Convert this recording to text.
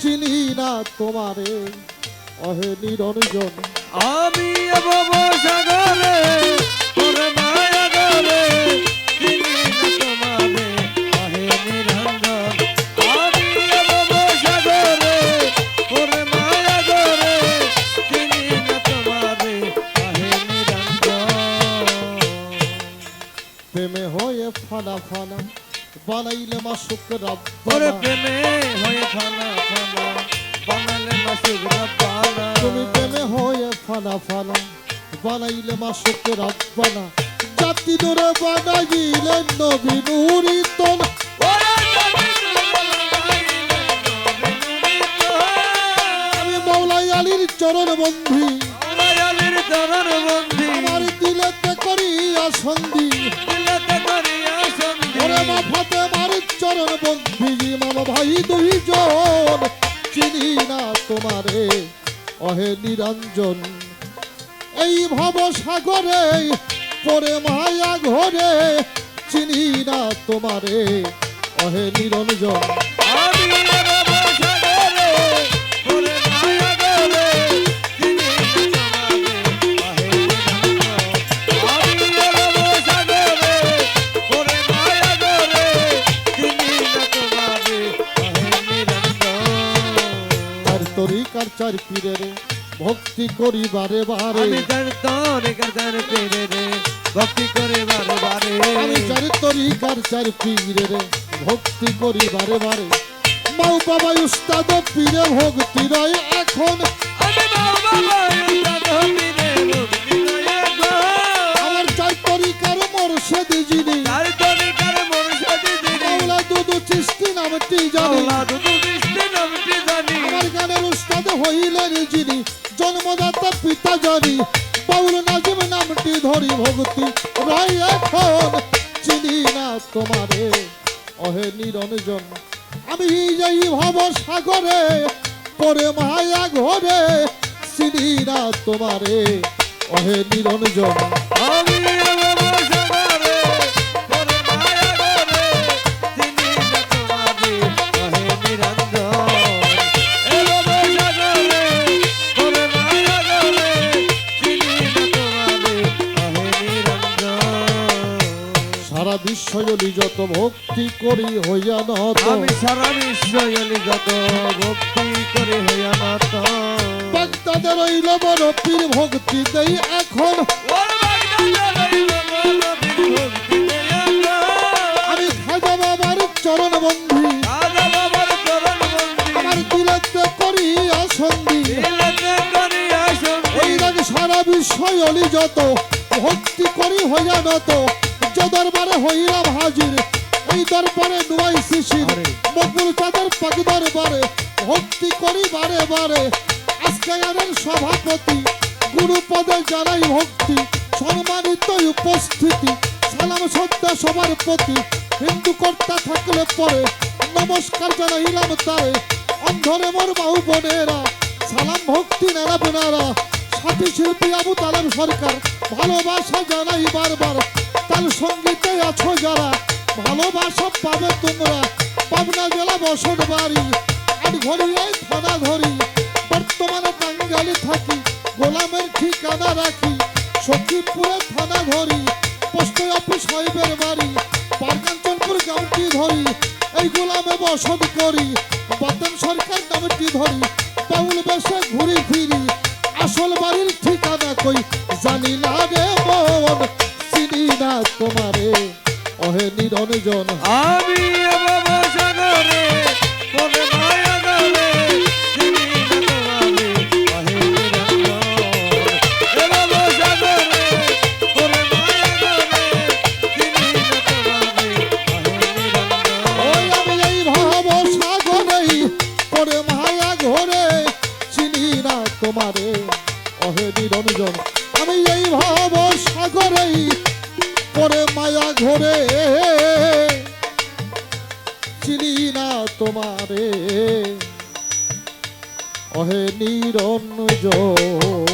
চিনি না তোমারে অহে নিরঞ্জন। আমি সাগরে বানাইলে মাসুক রাব্বানা। প্রেমে হয়ে ফানা ফানা মাসুক রব্বানা। তুমি প্রেমে হয়ে ফানা ফানা বানাইলে মাসুক রাব্বানা। জাতি দূরে বানাইলে নবী আমি মৌলাই আলীর চরণ বন্ধি। মায়ালির চরণ বন্ধি। আমার দিলেতে করিয়া সন্ধি। দিলতে ওরে মা ফাতে মার চরণ বন্ধি মামা ভাই দুইজন, চিনি না তোমারে, অহে নিরঞ্জন। এই ভব সাগরে পরে মায়া ঘরে, চিনি না তোমারে, অহে নিরঞ্জন। তরিকার চার পীরের ভক্তি করি বারে। বারে আমি তার তোরে কার পেরে রে ভক্তি করে বারে। বারে আমি চার তরিকার চার পীরের ভক্তি করি বারে। বারে মাও বাবা উস্তাদ পীরে ভক্তি রয় এখন। আমি বাবা বাবা ধমিরে ভক্তি করে গো আমার চার তরিকার মোরশেদ যিনি। তার তোরে কার মনসাদি দিদি মাওলা দুদু চিস্তি নামটি জানি। দুদু হইলেন যিনি জন্মদাতা পিতা জানি, বাউল নাজিম নামটি ধরি ভক্তি রয় এখন চিনি না তোমারে। অহে নিরঞ্জন, আমি যাই ভব সাগরে পরে মায়া ঘরে চিনি না তোমারে। অহে নিরঞ্জন, আমি বিশ্বজলি যত ভক্তি করি হইয়া নত আমি সারা বিশ্বজলি যত ভক্তি করে হইয়া নত বাগদাদের রইল বড় পীর ভক্তি দেই এখন। আমি খাজা বাবার চরণ বন্ধি। আমার দিলতে করি আসন্দি রাগ সারা অলি যত ভক্তি করি হইয়া নত যে দরবারে হইলাম হাজির এই দরবারে নুয়াই শিশির। আরে। মকবুল চাঁদের পাক দরবারে ভক্তি করি বারে বারে। আজকে সভাপতি গুরুপদে জানাই ভক্তি সম্মানিত উপস্থিতি সালাম শ্রদ্ধা সবার প্রতি হিন্দু কর্তা থাকলে পরে নমস্কার জানাইলাম তারে। অন্ধরে মোর বাহু বোনেরা সালাম ভক্তি নেরা বোনারা সাথী শিল্পী আবু তালেম সরকার ভালোবাসা জানাই বারবার। তার সঙ্গীতে আছো যারা, ভালোবাসা পাবে তোমরা। পাবনা জেলা বসত বাড়ি আট ঘড়িয়ায় থানা ধরি। বর্তমানে টাঙ্গালি থাকি, গোলামের ঠিকানা রাখি। সখীপুরে থানা ধরি, পোস্ট অফিস সাহেবের বাড়ি। পারকাঞ্চনপুর গ্রামটি ধরি, এই গোলামে বসত করি। বাতন সরকার নামটি ধরি, বাউল বেশে ঘুরি ফিরি। আসল বাড়ির ঠিকানা কই জানি না রে। তোমারে অহে নিরঞ্জন আমি বাবা সাগরে মায়া তোমারে। ঘরে চিনি না তোমারে। অহে নিরঞ্জন।